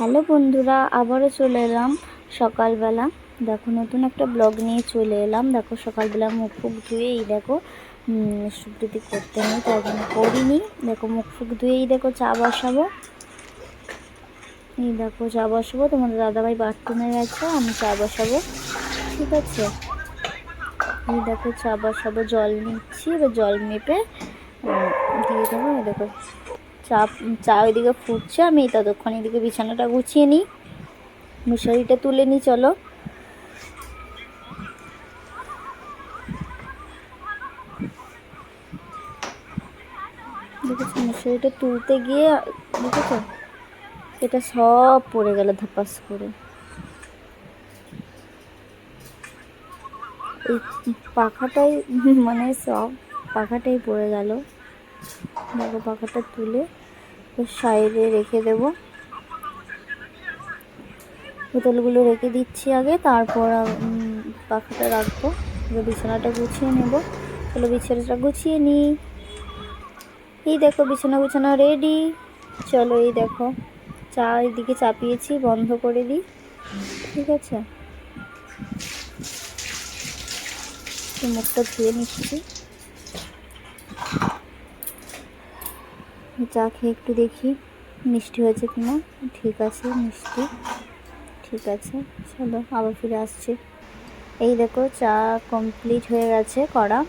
Hello বন্ধুরা, আবারও চলে এলাম সকালবেলা। দেখো, নতুন একটা ব্লগ নিয়ে চলে এলাম। দেখো, সকালবেলা মুখ ফুক ধুয়েই দেখো সুকৃতি করতে নেই তার জন্য করিনি। দেখো, মুখ ফুক ধুয়েই দেখো চা বসাবো। এই দেখো, চা বসাবো। তোমাদের দাদাভাই বাথরুমে গেছে, আমি চা বসাবো। ঠিক আছে? এই দেখো, চা বসাবো, জল নিচ্ছি, এবার জল মেপে দিয়ে দেবো দেখো। চা চা ওইদিকে ফুটছে, আমি ততক্ষণ এদিকে বিছানাটা গুছিয়ে নিই। মশারিটা তুলে নিই, চলো। দেখেছ, মশারিটা তুলতে গিয়ে, দেখেছ? এটা সব পড়ে গেল ধাপাস করে। এই পাখাটাই মানে সব পাখাটাই পড়ে গেল। দেখো, পাখাটা তুলে। সাইডে রেখে দেব। বোতলগুলো রেখে দিচ্ছি আগে, তারপর পাখাটা রাখব। বিছানাটা গুছিয়ে নেব। চলো বিছানাটা গুছিয়ে নিই। এই দেখো, বিছানা গুছানা রেডি চলো এই দেখো, চা এদিকে চাপিয়েছি, বন্ধ করে দিই। ঠিক আছে? মুখটা ধুয়ে নিচ্ছি। চা খেয়ে একটু দেখি মিষ্টি হয়েছে কিনা। ঠিক আছে, মিষ্টি। ঠিক আছে, চলো আবার ফিরে আসছি। এই দেখো, চা কমপ্লিট হয়ে গেছে করা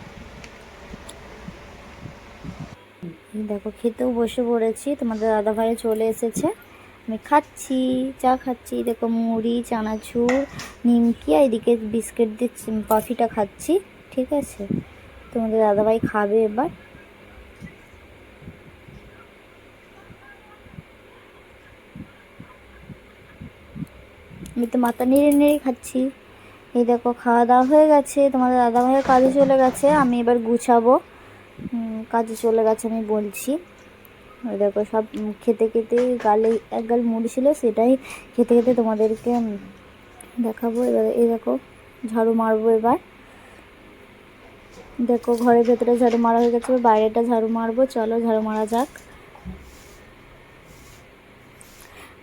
দেখো, খেতেও বসে পড়েছি। তোমাদের দাদাভাই চলে এসেছে। আমি খাচ্ছি, চা খাচ্ছি। দেখো, মুড়ি, চানাচুর, নিমকি, আর এদিকে বিস্কিট চি- কফিটা খাচ্ছি। ঠিক আছে, তোমাদের দাদাভাই খাবে এবার। আমি তো মাথা নেড়ে নেড়ে খাচ্ছি। এই দেখো, খাওয়া দাওয়া হয়ে গেছে। তোমাদের দাদা ভাইয়ের কাজে চলে গেছে। আমি এবার গুছাবো। কাজে চলে গেছে আমি বলছি। ওই দেখো, সব খেতে খেতে গালে এক গাল মুড়ি ছিল, সেটাই খেতে খেতে তোমাদেরকে দেখাবো। এবার এই দেখো, ঝাড়ু মারবো এবার। দেখো, ঘরের ভেতরে ঝাড়ু মারা হয়ে গেছে বাইরেটা ঝাড়ু মারবো। চলো, ঝাড়ু মারা যাক।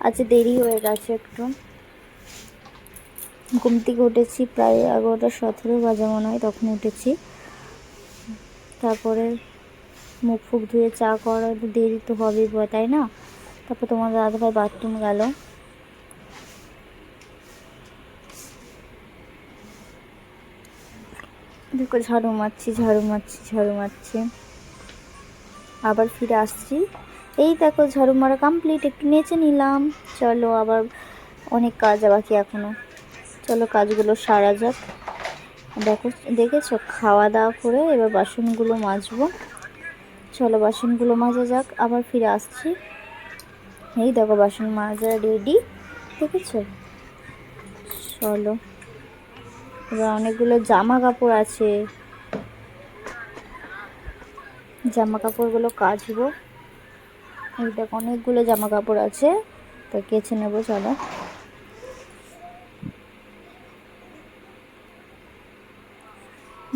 আচ্ছা দেরি হয়ে গেছে একটু। ঘুম থেকে উঠেছি প্রায় এগারোটা, সতেরো বাজে মনে হয়, তখন উঠেছি। তারপরে মুখ ফুক ধুয়ে চা করা দেরি তো হবেই তাই না? তারপর তোমার দাদাভাই বাথরুম গেল। দেখো ঝাড়ু মারছি ঝাড়ু মারছি ঝাড়ু মারছি। আবার ফিরে আসছি। এই দেখো ঝাড়ু মারা কমপ্লিট একটু নেচে নিলাম। চলো আবার অনেক কাজ বাকি এখনও। চলো কাজগুলো সারা যাক। দেখো, দেখেছ? খাওয়া দাওয়া করে এবার বাসনগুলো মাজবো। চলো বাসনগুলো মাজা যাক, আবার ফিরে আসছি। এই দেখো, বাসন মাজা রেডি দেখেছ? চলো, এবার অনেকগুলো জামা কাপড় আছে। জামা কাপড়গুলো কাচবো। এই দেখো, অনেকগুলো জামা কাপড় আছে। তো কেচে নেব, চলো।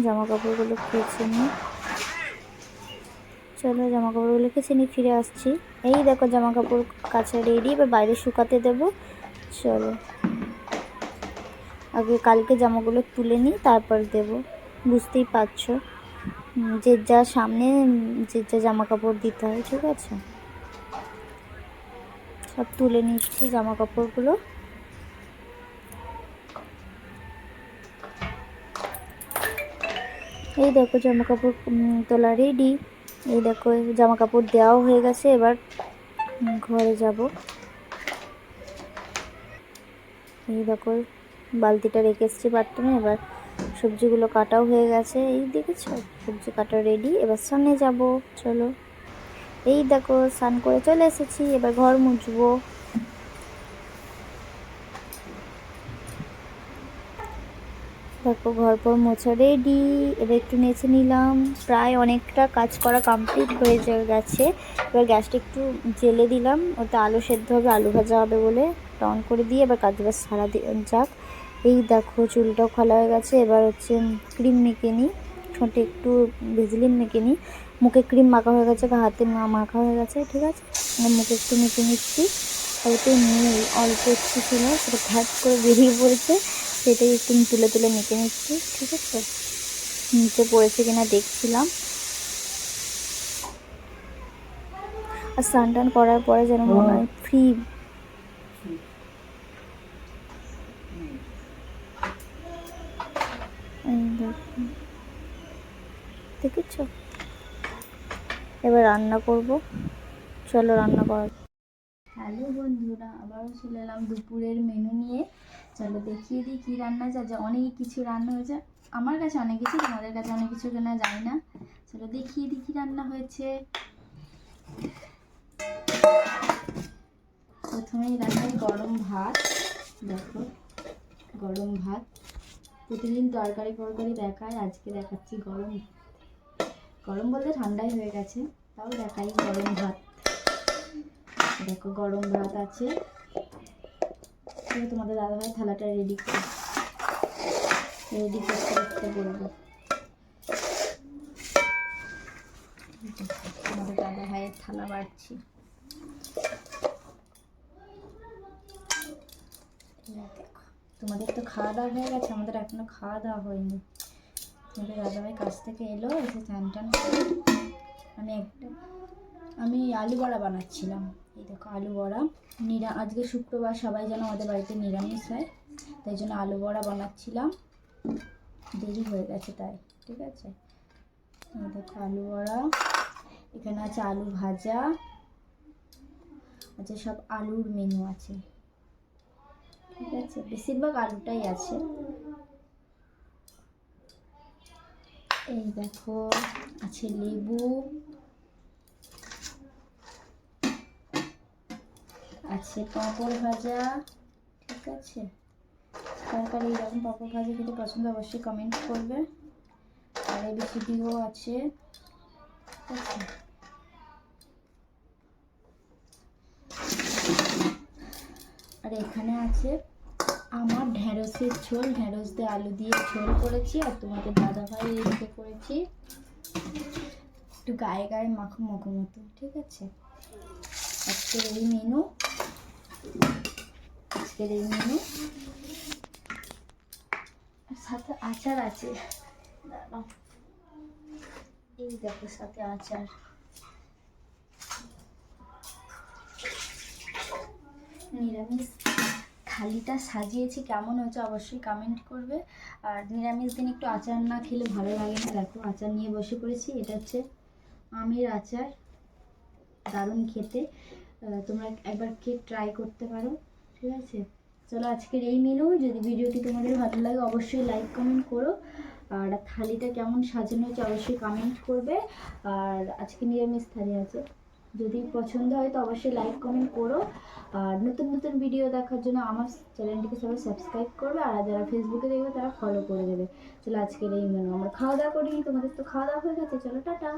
জামা কাপড়গুলো কেচে নিই। চলো জামা কাপড়গুলো কেচে নিই ফিরে আসছি। এই দেখো জামা কাপড় কাচা রেডি এবার বাইরে শুকাতে দেবো। চলো। আগে কালকে জামাগুলো তুলে নিই, তারপর দেব। বুঝতেই পারছ। যে যা সামনে, যে যা জামা কাপড় দিতে হয়, ঠিক আছে? সব তুলে নিচ্ছি জামা কাপড়গুলো এই দেখো জামা কাপড় তোলা রেডি এই দেখো জামা কাপড় দেওয়াও হয়ে গেছে, এবার ঘরে যাব। এই দেখো, বালতিটা রেখে এসেছি বাথরুমে এবার সবজিগুলো কাটাও হয়ে গেছে। এই দেখেছ? সবজি কাটা রেডি এবার সামনে যাব, চলো। এই দেখো, স্নান করে চলে এসেছি, এবার ঘর মুছবো। দেখো ঘর পর মোছা রেডি এবার একটু নেচে নিলাম। প্রায় অনেকটা কাজ করা কমপ্লিট হয়ে গেছে। এবার গ্যাসটা একটু জেলে দিলাম। ওতে আলু সেদ্ধ হবে, আলু ভাজা হবে বলে টন করে দিয়ে এবার কাজ বাজ সারা যাক। এই দেখো চুলটাও খোলা হয়ে গেছে। এবার হচ্ছে ক্রিম মেখে নিই। ঠোঁটে একটু ভেজলিন মেখে নিই। মুখে ক্রিম মাখা হয়ে গেছে, হাতে মাখা হয়ে গেছে, ঠিক আছে? এবার মুখে একটু মেখে নিচ্ছি। ওতে নিয়ে অল্প একটু ছিল, সেটা ঘাট করে বেরিয়ে পড়েছে। সেটাই একটু তুলে তুলে মেখে নিচ্ছি ঠিক আছে? নিচে পড়েছে কিনা দেখছিলাম। আর স্নান টান করার পরে যেন মনে হয় ফ্রি। দেখেছ? এবার রান্না করব। চলো রান্না করা হ্যালো বন্ধুরা আবারও চলে এলাম দুপুরের মেনু নিয়ে। চলো দেখিয়ে দিই কী রান্না যা যা, অনেক কিছু রান্না হয়েছে। আমার কাছে অনেক কিছু, তোমাদের কাছে অনেক কিছু কেনা জানি না। চলো দেখিয়ে দিই কী রান্না হয়েছে। প্রথমেই রান্নায় গরম ভাত, দেখো, গরম ভাত। প্রতিদিন তরকারি ফরকারি দেখায়, আজকে দেখাচ্ছি গরম। গরম বলতে ঠান্ডাই হয়ে গেছে, তাও দেখাই গরম ভাত। দেখো, গরম ভাত আছে। তোমাদের দাদাভাই থালাটা রেডি করে রেডি করতে করতে বলব। তোমাদের দাদা ভাইয়ের থালা বাড়ছি। তোমাদের তো খাওয়া দাওয়া হয়ে গেছে, আমাদের এখনও খাওয়া দাওয়া হয়নি। তোমাদের দাদাভাই কাছ থেকে এলো, এসে চান টান আমি একটা আমি আলু বড়া বানাচ্ছিলাম। এই দেখো, আলু বড়া। নিরা, আজকে শুক্রবার সবাই যেন আমাদের বাড়িতে নিরামিষ হয়, তাই জন্য আলু বড়া বানাচ্ছিলাম। দেরি হয়ে গেছে তাই, ঠিক আছে? দেখো, আলু বড়া। এখানে আছে আলু ভাজা। আছে সব আলুর মেনু আছে। ঠিক আছে? বেশিরভাগ আলুটাই আছে। এই দেখো, আছে লেবু। আছে পাঁপড় ভাজা, ঠিক আছে? কার এইরকম পাঁপড় ভাজা খেতে পছন্দ, অবশ্যই কমেন্ট করবে। আর এবিসিডিও আছে, ঠিক আছে? আর এখানে আছে আমার ঢ্যাঁড়সের ঝোল ঢ্যাঁড়স দিয়ে আলু দিয়ে ঝোল করেছি, আর তোমাদের দাদা ভাই এদিকে করেছি। একটু গায়ে গায়ে মাখো মাখো মতো, ঠিক আছে? আজকের এই মেনু আজকের সাথে আচার আছে। এই দেখো সাথে আচার। নিরামিষ থালিটা সাজিয়েছি। কেমন হয়েছে অবশ্যই কমেন্ট করবে। আর নিরামিষ দিন একটু আচার না খেলে ভালো লাগে না। দেখো আচার নিয়ে বসে পড়েছি। এটা হচ্ছে আমের আচার। দারুণ খেতে। তোমরা একবার কে ট্রাই করতে পারো, ঠিক আছে? চলো আজকের এই মেনু যদি ভিডিওটি তোমাদের ভালো লাগে, অবশ্যই লাইক কমেন্ট করো। আর থালিটা কেমন সাজানো হয়েছে, অবশ্যই কমেন্ট করবে। আর আজকে নিরামিষ থালি আছে। যদি পছন্দ হয় তো অবশ্যই লাইক কমেন্ট করো। আর নতুন নতুন ভিডিও দেখার জন্য আমার চ্যানেলটিকে সবাই সাবস্ক্রাইব করবে। আর যারা ফেসবুকে দেখবে, তারা ফলো করে দেবে। চলো আজকের এই মেনু আমরা খাওয়া দাওয়া করি তোমাদের তো খাওয়া দাওয়া হয়ে গেছে। চলো, টাটা!